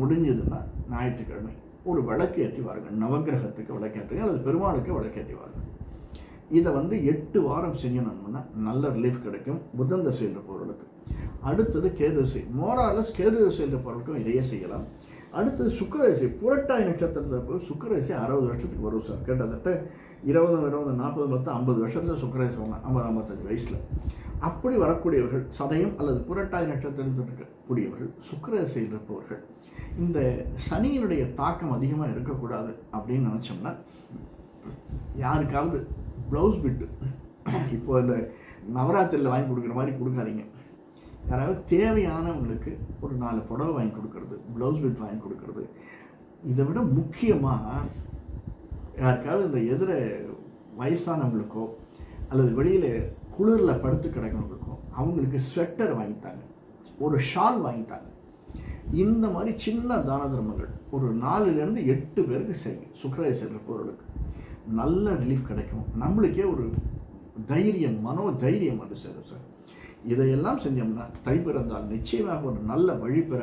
முடிஞ்சதுன்னா ஞாயிற்றுக்கிழமை. ஒரு விளக்கு ஏற்றி வாருங்கள் நவக்கிரகத்துக்கு விளக்கேற்றுங்க அல்லது பெருமாளுக்கு விளக்கேற்றி வாருங்கள் இதை வந்து எட்டு வாரம் செஞ்சணும்னா நல்ல ரிலீஃப் கிடைக்கும். புதன் தசை பொருளுக்கு. அடுத்தது கேது தசை. மோராலஸ் கேது தசை பொருளுக்கும் இதையே செய்யலாம். அடுத்தது சுக்கரரிசி புரட்டாய் நட்சத்திரத்தில் போய் சுக்கரரிசி அறுபது வருஷத்துக்கு வரும் சார். கிட்டத்தட்ட இருபது இருபது நாற்பது பத்து ஐம்பது வருஷத்தில் சுக்கரரிசி வாங்க ஐம்பது ஐம்பத்தஞ்சு வயசில். அப்படி வரக்கூடியவர்கள் சதயம் அல்லது புரட்டாய் நட்சத்திரத்தில் இருக்கக்கூடியவர்கள் சுக்கரரிசியில் இருப்பவர்கள் இந்த சனியினுடைய தாக்கம் அதிகமாக இருக்கக்கூடாது அப்படின்னு நினச்சோம்னா யாருக்காவது ப்ளவுஸ் பிட்டு இப்போ இந்த நவராத்திரியில் வாங்கி கொடுக்குற மாதிரி கொடுக்காதீங்க. யாராவது தேவையானவங்களுக்கு ஒரு நாலு புடவை வாங்கி கொடுக்கறது ப்ளவுஸ் பிட் வாங்கி கொடுக்கறது. இதை விட முக்கியமாக யாருக்காவது இந்த எதிர வயசானவங்களுக்கோ அல்லது வெளியில் குளிரில் படுத்து கிடக்கிறவங்களுக்கோ அவங்களுக்கு ஸ்வெட்டர் வாங்கித்தாங்க. ஒரு ஷால் வாங்கித்தாங்க. இந்த மாதிரி சின்ன தான தர்மங்கள். ஒரு நாலுலேருந்து எட்டு பேருக்கு செய்யும் சுக்கரேசர் பொருளுக்கு நல்ல ரிலீஃப் கிடைக்கும். நம்மளுக்கே ஒரு தைரியம் மனோ தைரியம் வந்து சேரும் சார். இதையெல்லாம் செஞ்சோம்னா தை பிறந்தால் நிச்சயமாக ஒரு நல்ல வழி பெற